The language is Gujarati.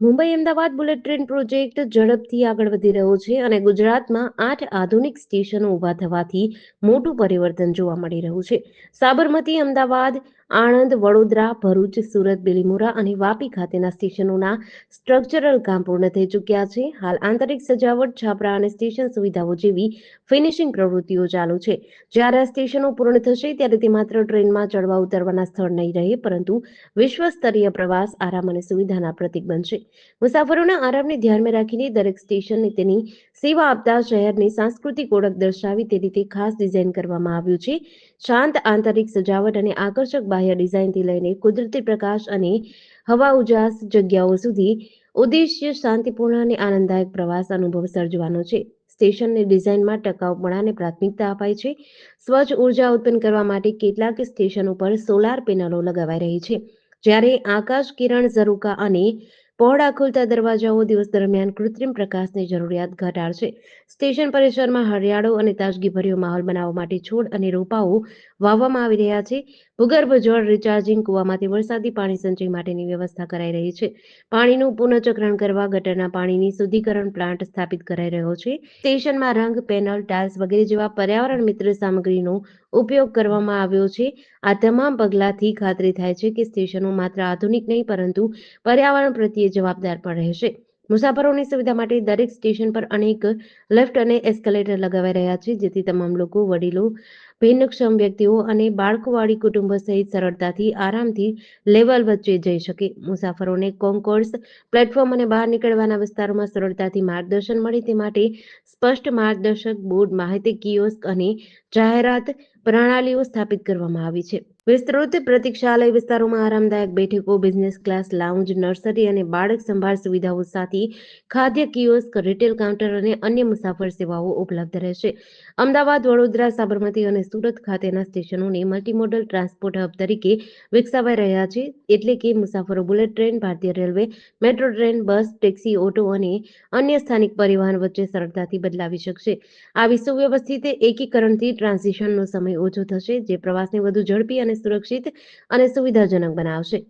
Mumbai Ahmedabad bullet train project ઝડપથી આગળ વધી રહ્યો છે અને ગુજરાતમાં આઠ આધુનિક સ્ટેશનો ઊભા થવાથી મોટું પરિવર્તન જોવા મળી રહ્યું છે. સાબરમતી, અમદાવાદ, આણંદ, વડોદરા, ભરૂચ, સુરત, બિલીમોરા અને વાપી ખાતેના સ્ટેશનોના સ્ટ્રક્ચરલ કામ પૂર્ણ થઈ ચૂક્યા છે. હાલ આંતરિક સજાવટ, છાપરા અને સ્ટેશન સુવિધાઓ જેવી ફિનિશિંગ પ્રવૃત્તિઓ ચાલુ છે. જ્યારે આ સ્ટેશનો પૂર્ણ થશે ત્યારે તે માત્ર ટ્રેનમાં ચડવા ઉતરવાના સ્થળ નહીં રહે, પરંતુ વિશ્વસ્તરીય પ્રવાસ, આરામ અને સુવિધાના પ્રતીક બનશે. મુસાફરોના આરામને ધ્યાનમાં રાખીને દરેક સ્ટેશનને તેની સેવા આપતા શહેરની સાંસ્કૃતિક ઓળખ દર્શાવી તે રીતે ખાસ ડિઝાઇન કરવામાં આવ્યું છે. શાંત, આંતરિક સજાવટ અને આકર્ષક બાહ્ય ડિઝાઇનથી લઈને કુદરતી પ્રકાશ અને હવા ઉજાસ જગ્યાઓ સુધી ઉદ્દેશ્ય શાંતિપૂર્ણ અને આનંદદાયક પ્રવાસ અનુભવ સર્જવાનો છે. સ્ટેશનની ડિઝાઇનમાં ટકાઉપણાને પ્રાથમિકતા અપાય છે. સ્વચ્છ ઊર્જા ઉત્પન્ન કરવા માટે કેટલાક સ્ટેશન ઉપર સોલાર પેનલો લગાવાઈ રહી છે. જ્યારે આકાશ કિરણ ઝરૂકા અને પહોળા ખુલતા દરવાજાઓ દિવસ દરમિયાન કૃત્રિમ પ્રકાશની જરૂરિયાત ઘટાડશે સ્ટેશન પરિસરમાં હરિયાળો અને તાજગીભર્યો માહોલ બનાવવા માટે છોડ અને રોપાઓ વાવવામાં આવી રહ્યા છે. ભૂગર્ભ જળ રિચાર્જિંગ કૂવામાંથી વરસાદી પાણી સંચય માટેની વ્યવસ્થા કરાઈ રહી છે. પાણીનું પુનઃચક્રણ કરવા ગટરના પાણીની શુદ્ધિકરણ પ્લાન્ટ સ્થાપિત કરાઈ રહ્યો છે. સ્ટેશનમાં રંગ, પેનલ, ટાઇલ્સ વગેરે જેવા પર્યાવરણ મિત્ર સામગ્રીનો ઉપયોગ કરવામાં આવ્યો છે. આ તમામ પગલાંથી ખાતરી થાય છે કે સ્ટેશનો માત્ર આધુનિક નહીં, પરંતુ પર્યાવરણ પ્રત્યે જવાબદાર પણ રહેશે. મુસાફરોની સુવિધા માટે દરેક સ્ટેશન પર અનેક લિફ્ટ અને એસ્કેલેટર લગાવાઈ રહ્યા છે, જેથી તમામ લોકો, વડીલો, ભિન્નક્ષમ વ્યક્તિઓ અને બાળકોવાળી કુટુંબો સહિત સરળતાથી આરામથી લેવલ વચ્ચે જઈ શકે. મુસાફરોને કોન્કોર્સ પ્લેટફોર્મ અને બહાર નીકળવાના વિસ્તારોમાં સરળતાથી માર્ગદર્શન મળે, તે માટે સ્પષ્ટ માર્ગદર્શક બોર્ડ, માહિતી કિયોસ્ક અને જાહેરાત પ્રણાલીઓ સ્થાપિત કરવામાં આવી છે. વિસ્તૃત પ્રતીક્ષાલય વિસ્તારોમાં આરામદાયક બેઠકો બિઝનેસ ક્લાસ લાઉન્જ નર્સરી અને બાળક સંભાળ સુવિધાઓ સાથે ખાદ્ય કિયોસ્ક રિટેલ કાઉન્ટર અને અન્ય મુસાફર સેવાઓ ઉપલબ્ધ રહેશે. અમદાવાદ, વડોદરા, સાબરમતી અને સુરત ખાતેના સ્ટેશનોને મલ્ટીમોડલ ટ્રાન્સપોર્ટ હબ તરીકે વિકસાવાઈ રહ્યા છે. એટલે કે મુસાફરો બુલેટ ટ્રેન ભારતીય railway metro train bus taxi auto અને અન્ય સ્થાનિક પરિવહન વચ્ચે સરળતાથી બદલાવી શકશે. આવી સુવ્યવસ્થિત એકીકરણથી ટ્રાન્ઝિશનનો સમય ઓછો થશે જે પ્રવાસને વધુ ઝડપી અને સુરક્ષિત અને સુવિધાજનક બનાવશે.